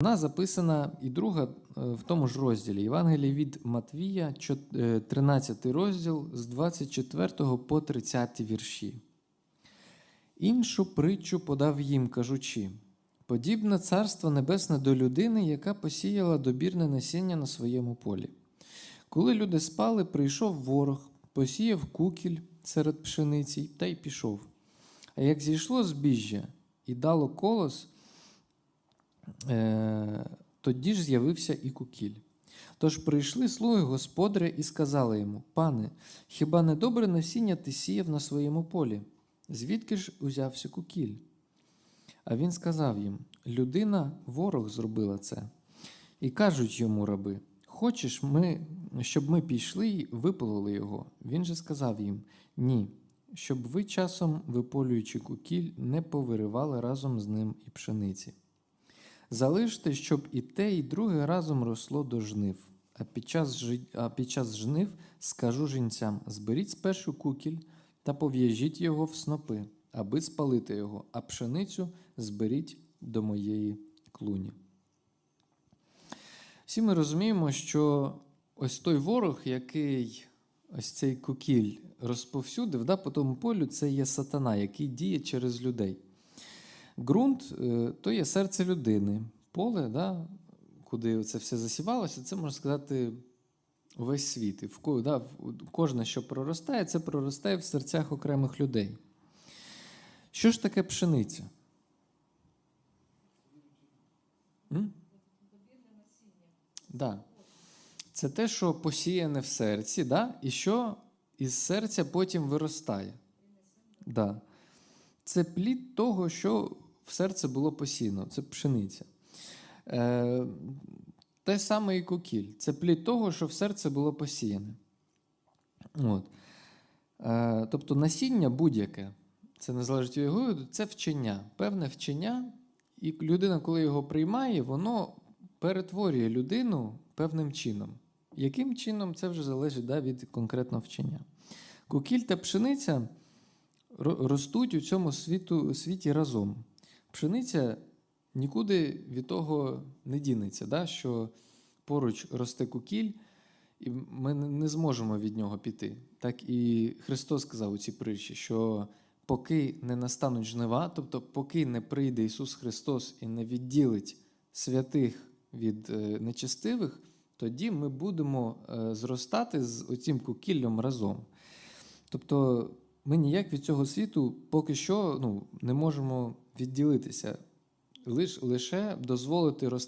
Вона записана і друга е, в тому ж розділі. Євангеліє від Матвія, е, 13 розділ з 24 по 30 вірші. Іншу притчу подав їм, кажучи: подібне царство небесне до людини, яка посіяла добірне насіння на своєму полі. Коли люди спали, прийшов ворог, посіяв кукіль серед пшениці та й пішов. А як зійшло збіжжя і дало колос, е, тоді ж з'явився і кукіль. Тож прийшли слуги господаря і сказали йому: Пане, хіба не добре насіння ти сіяв на своєму полі? Звідки ж узявся кукіль? А він сказав їм: Людина, ворог зробила це. І кажуть йому раби: Хочеш, ми, щоб ми пішли і випалили його? Він же сказав їм: Ні, щоб ви часом, виполюючи кукіль, не повиривали разом з ним і пшениці. Залиште, щоб і те, і друге разом росло до жнив. А під час, жи- а під час жнив скажу жінцям: зберіть спершу кукіль та пов'яжіть його в снопи, аби спалити його, а пшеницю зберіть до моєї клуні. Всі ми розуміємо, що ось той ворог, який ось цей кукіль розповсюдив, да, по тому полю, це є сатана, який діє через людей. Ґрунт е, то є серце людини. Поле, да, куди це все засівалося, це можна сказати увесь світ. І в да, кожне, що проростає, це проростає в серцях окремих людей. Що ж таке пшениця? М? Да. Це те, що посіяне в серці, да? і що із серця потім виростає. Да. Це плід того, що в серце було посіяно, це пшениця. Е, те саме і кукіль. Це плід того, що в серце було посіяне. От. Е, тобто насіння будь-яке, це не залежить від його, це вчення, певне вчення, і людина, коли його приймає, воно перетворює людину певним чином. Яким чином це вже залежить да, від конкретного вчення. Кукіль та пшениця ростуть у цьому світу, світі разом. Пшениця нікуди від того не дінеться, да, що поруч росте кукіль, і ми не- зможемо від нього піти. Так і Христос сказав у цій притчі, що поки не настануть жнива, тобто поки не прийде Ісус Христос і не відділить святих від е, нечестивих, тоді ми будемо е, зростати з оцім кукіллям разом. Тобто ми ніяк від цього світу поки що ну, не можемо відділитися, лиш, лише дозволити рости.